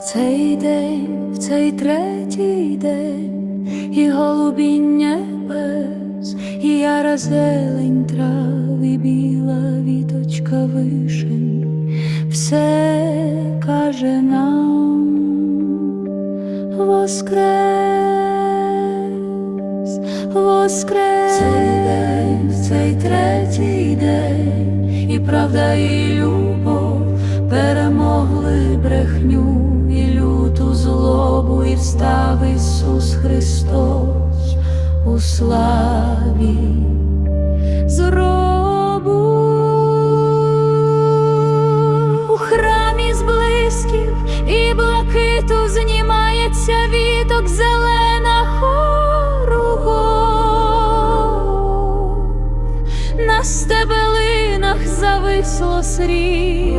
цей день, в цей третій день, і голубіння небес, і яра зелень трав, і біла віточка вишень, все каже нам воскрес, воскрес. Цей день, в цей третій день, і правда, і любов перемогли брехню і встав Ісус Христос у славі зробу. У храмі з блисків і блакиту знімається віток зелена хоругов. На стебелинах зависло срібло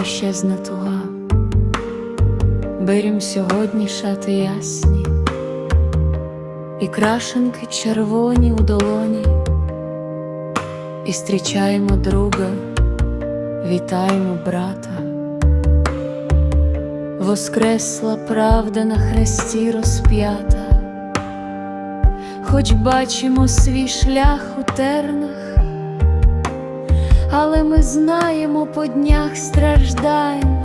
Хай щезне туга, берім сьогодні шати ясні, і крашенки червоні у долоні, і зустрічаємо друга, вітаємо брата. Воскресла правда на хресті розп'ята, хоч бачимо свій шлях у тернах, але ми знаємо по днях страждань.